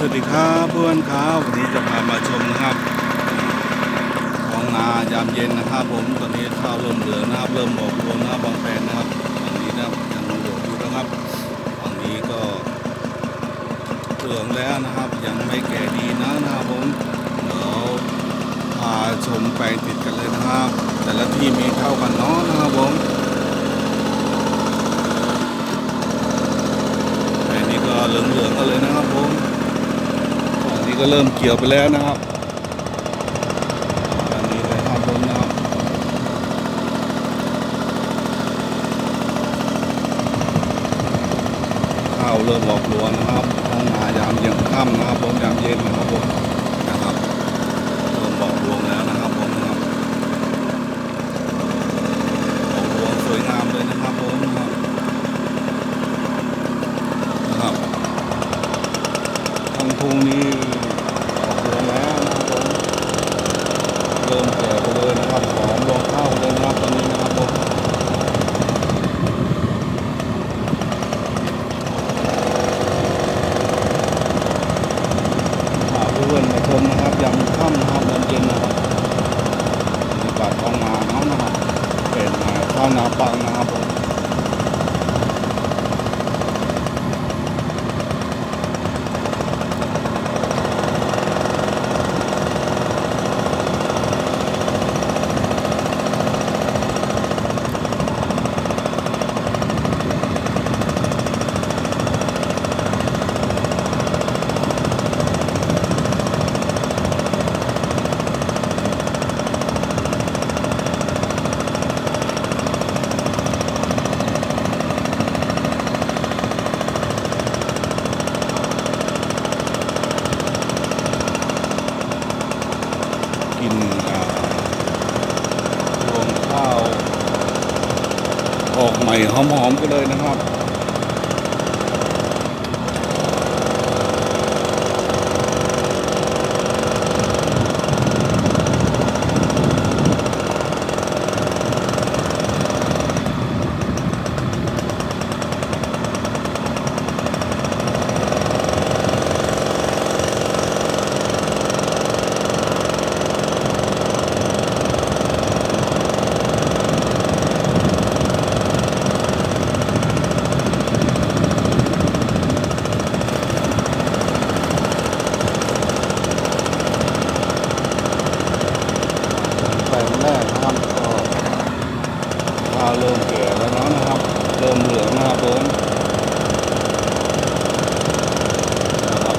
สวัสดีครับเพื่อนครับวันนี้จะพามาชมนะครับท้องนายามเย็นนะครับ ผมตอนนี้ข้าวเริ่มเหลืองนะครับเริ่มออกรวงนะครับบางแปลงนะครับฝั่งนี้นะยังเหลืองอยู่นะครับฝั่งนี้ก็เหลืองแล้วนะครับ ยังไม่แก่ดีนะนะครับผมเดี๋ยวพาชมแปลงติดกันเลยนะครับ แต่ละที่มีเท่ากันเนาะนะครับผม แปลงนี้ก็เหลืองๆกันเลยนะครับผมฝั่งนี้ ก็เริ่มเกี่ยวไปแล้วนะครับ อันนี้เลยครับผมนะครับข้าวเริ่มออกรวงนะครับท้องนายามเย็นค่ำนะครับผมยามเย็นนะครับผมนะครับเริ่มออกรวงแล้วนะครับผมนะครับออกรวงสวยงามเลยนะครับผมนะครับ นะครับทางทุ่งนี้ออกรวงแล้วนะครับผมเริ่มแก่ไปเลยนะครับหอมรวงข้าวเลยนะครับตอนนี้นะครับผมพาเพื่อนมาชมนะครับยามค่ำนะครับยามเย็นนะครับบรรยากาศท้องนาเนาะนะครับเป็นนาข้าวนาปังนะครับผม กินรวงข้าวออกใหม่หอมๆกันเลยนะครับ แปลงแรกนะครับก็ข้าวเริ่มแก่แล้วเนาะนะครับ เริ่มเหลืองนะครับผมนะครับ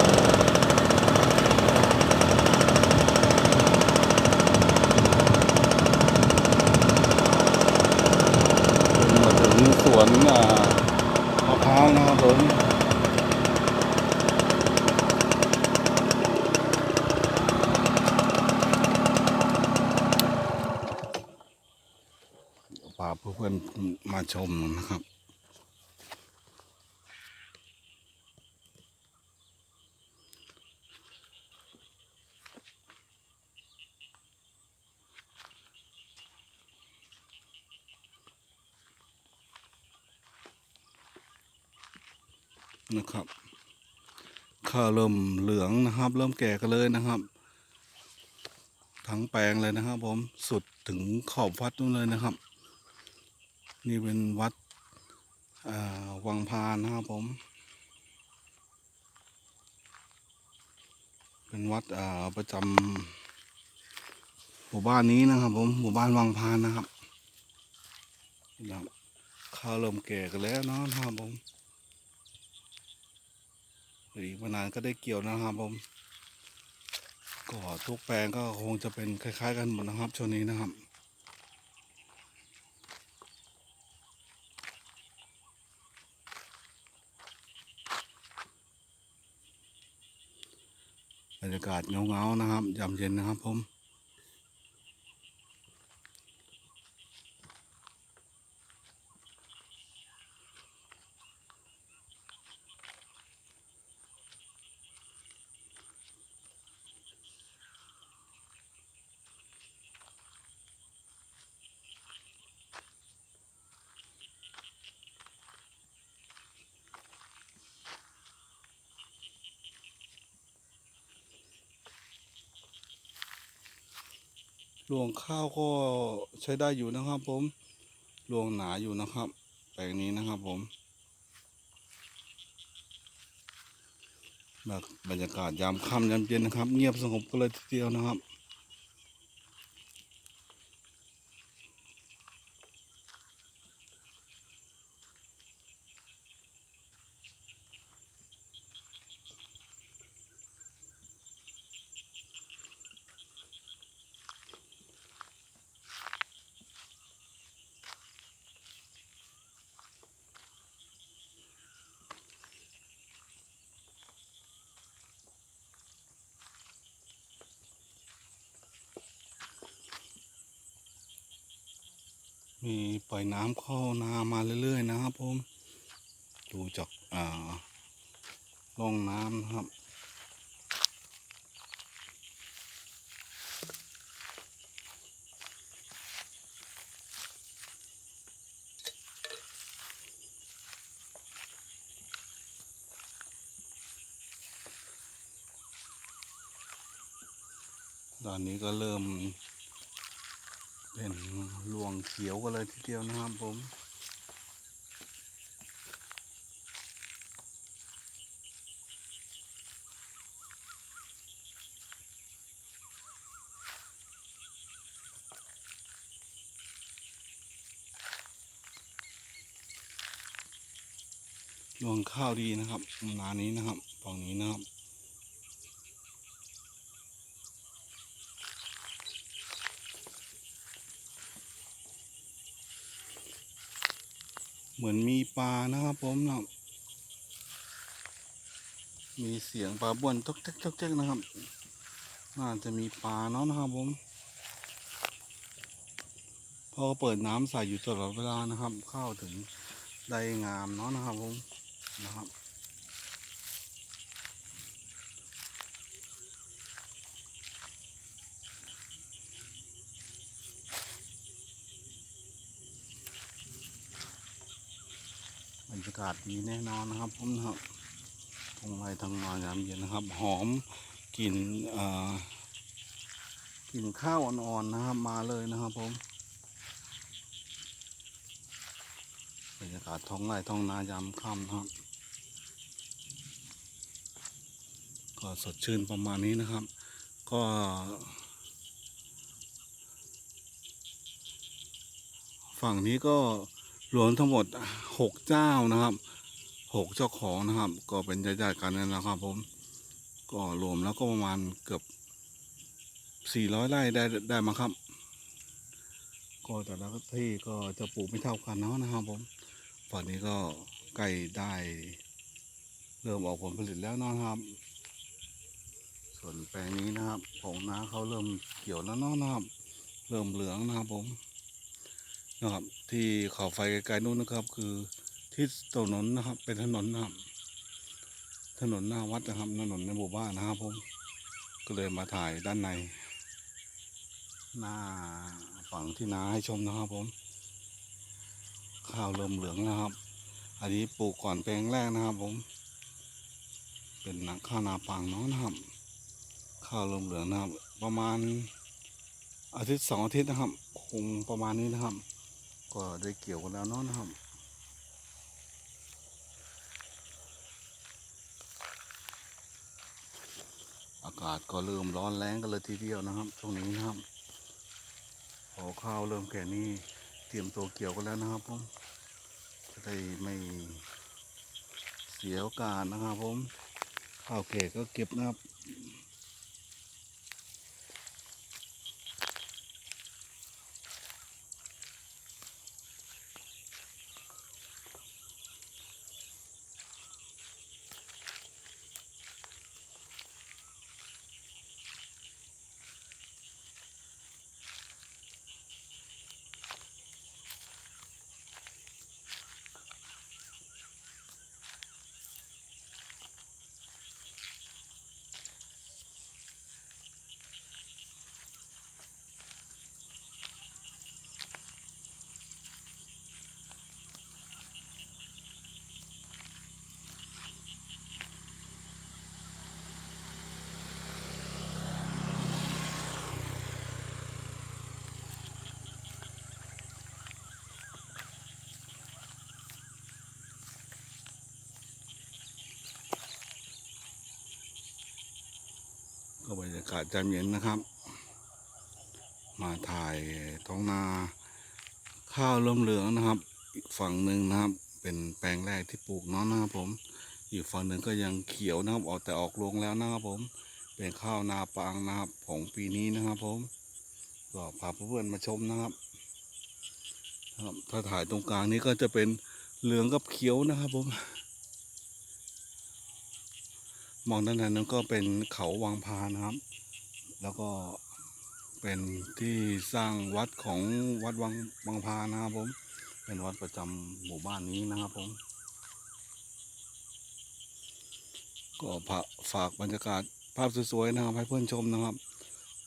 มาถึงส วนอ่ามะพร้าวนะครับผมพาเพื่อนๆมาชมนะครับ นะครับข้าเริ่มเหลืองนะครับ เริ่มแก่กันเลยนะครับ ทั้งแปลงเลยนะครับ ผมสุดถึงขอบวัดนู่นเลยนะครับ นี่เป็นวัดวังพานนะครับผม เป็นวัดประจำหมู่บ้านนี้นะครับ ผมหมู่บ้านวังพานนะครับนะครับข้าเริ่มแก่กันแล้วเนาะนะครับผม อีกไม่นานก็ได้เกี่ยวนะครับผมก็ทุกแปลงก็คงจะเป็นคล้าย ๆ กันหมดนะครับช่วงนี้นะครับบรรยากาศเงาๆนะครับยามเย็นนะครับผม รวงข้าวก็ใช้ได้อยู่นะครับ ผมรวงหนาอยู่นะครับแปลงนี้นะครับผมแบบบรรยากาศยามค่ำยามเย็นนะครับ เงียบสงบกันเลยทีเดียวนะครับ มีปล่อยน้ำเข้านามาเรื่อยๆนะครับผมดูจากอ่าร่องน้ำนะครับตอนนี้ก็เริ่ม เป็นรวงเขียวกันเลยทีเดียวนะครับผมรวงข้าวดีนะครับนานี้นะครับฝั่งนี้นะครับ เหมือนมีปลานะครับผมนะมีเสียงปลาบ้วนตกเจ๊กตกเจ๊กนะครับ น่าจะมีปลาเนาะนะครับผมพอเปิดน้ำใส่อยู่ตลอดเวลานะครับ เข้าถึงได้งามเนาะนะครับผมนะครับากาศดีแน่นอนนะครับผมนะครับทงไรทางนอนยามเย็นนะครับ หอมกลิ่นกลิ่นข้าวอ่อนๆนะครับ มาเลยนะครับผมบรรยากาศท้องไร่ท้องนายามค่ำนะครับ ก็สดชื่นประมาณนี้นะครับ ก็ฝั่งนี้ก็ รวมทั้งหมดหกเจ้านะครับหกเจ้าของนะครับ ก็เป็นญาติๆกันนั่นแหละครับ ผม ก็รวมแล้วก็ประมาณเกือบสี่ร้อยไร่ได้ได้มาครับ ก็แต่ละที่ก็จะปลูกไม่เท่ากันเนาะนะครับ ผมฝั่งนี้ก็ใกล้ได้เริ่มออกผลผลิตแล้วนะครับ ส่วนแปลงนี้นะครับของน้าเขาเริ่มเกี่ยวแล้วเนาะนะครับ เริ่มเหลืองนะครับผม นะครับ ที่เขาไฟไกลๆนู้นนะครับ คือที่ถนนนะครับ เป็นถนนนะครับ ถนนหน้าวัดนะครับถนนในหมู่บ้านนะครับผมก็เลยมาถ่ายด้านใน หน้าฝั่งที่นาให้ชมนะครับผม ข้าวเริ่มเหลืองนะครับ อันนี้ปลูกก่อนแปลงแรกนะครับผม เป็นนาข้าวนาปังเนาะนะครับ ข้าวเริ่มเหลืองนะครับ ประมาณอาทิตย์สองอาทิตย์นะครับ คงประมาณนี้นะครับ ก็ได้เกี่ยวกันแล้วเนาะนะครับอากาศก็เริ่มร้อนแรงกันเลยทีเดียวนะครับช่วงนี้นะครับพอข้าวเริ่มแก่นี่เตรียมตัวเกี่ยวกันแล้วนะครับผมจะได้ไม่เสียโอกาสนะครับผมข้าวแก่ก็เก็บนะครับ ก็บรรยากาศจำเย็นนะครับ มาถ่ายท้องนาข้าวเริ่มเหลืองนะครับ ฝั่งหนึ่งนะครับ เป็นแปลงแรกที่ปลูกเนาะนะครับผม อีกฝั่งหนึ่งก็ยังเขียวนะครับ ออกแต่ออกรวงแล้วนะครับผม เป็นข้าวนาปางนะครับของปีนี้นะครับผม ก็พาเพื่อนมาชมนะครับครับถ้าถ่ายตรงกลางนี้ก็จะเป็นเหลืองกับเขียวนะครับผม มองด้านในนั้นก็เป็นเขาวังพานะครับ แล้วก็เป็นที่สร้างวัดของวัดวังวังพานะครับผม เป็นวัดประจำหมู่บ้านนี้นะครับผม ก็ฝากบรรยากาศภาพสวยๆนะครับให้เพื่อนชมนะครับ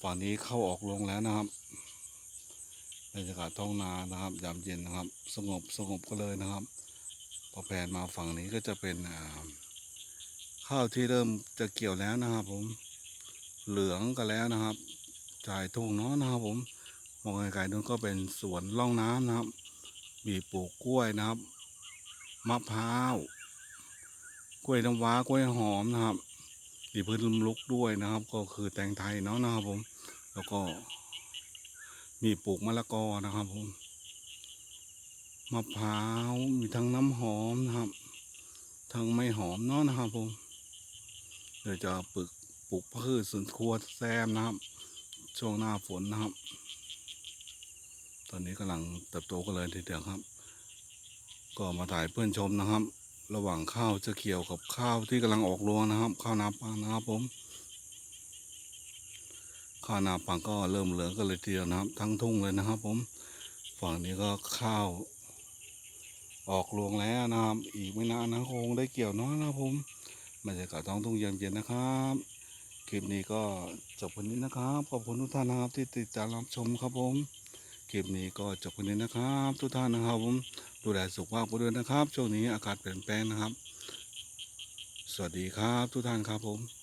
ฝั่งนี้เข้าออกลงแล้วนะครับบรรยากาศท้องนานะครับยามเย็นนะครับ สงบสงบก็เลยนะครับ พอแผนมาฝั่งนี้ก็จะเป็นอ่า ข้าวที่เริ่มจะเกี่ยวแล้วนะครับ ผม เหลืองกันแล้วนะครับจ่ายทุ่งเนาะนะครับ ผมมองไกลๆนู้นก็เป็นสวนร่องน้ำนะครับ มีปลูกกล้วยนะครับ มะพร้าว กล้วยน้ำว้ากล้วยหอมนะครับมีพืชลมลุกด้วยนะครับ ก็คือแตงไทยเนาะนะครับ ผม แล้วก็ มีปลูกมะละกอนะครับ ผมมะพร้าวมีทั้งน้ำหอมนะครับ ทั้งไม่หอมเนาะนะครับผม เดี๋ยวจะปลูกปลูกพืชสวนครัวแซมนะครับ ช่วงหน้าฝนนะครับ ตอนนี้กำลังเติบโตกันเลยทีเดียวครับ ก็มาถ่ายเพื่อนชมนะครับ ระหว่างข้าวจะเกี่ยวกับข้าวที่กำลังออกรวงนะครับ ข้าวนาปังนะครับผมข้าวนาปังก็เริ่มเหลืองกันเลยทีเดียวนะครับ ทั้งทุ่งเลยนะครับ ผมฝั่งนี้ก็ข้าวออกรวงแล้วนะครับ อีกไม่นานนะคงได้เกี่ยวเนาะนะครับผม บรรยากาศท้องทุ่งเย็นๆนะครับ คลิปนี้ก็จบวันนี้นะครับ ขอบคุณทุกท่านนะครับที่ติดตามรับชมครับผม คลิปนี้ก็จบวันนี้นะครับ ทุกท่านนะครับผม ดูแลสุขภาพกันด้วยนะครับ ช่วงนี้อากาศเปลี่ยนแปลงนะครับ สวัสดีครับทุกท่านครับผม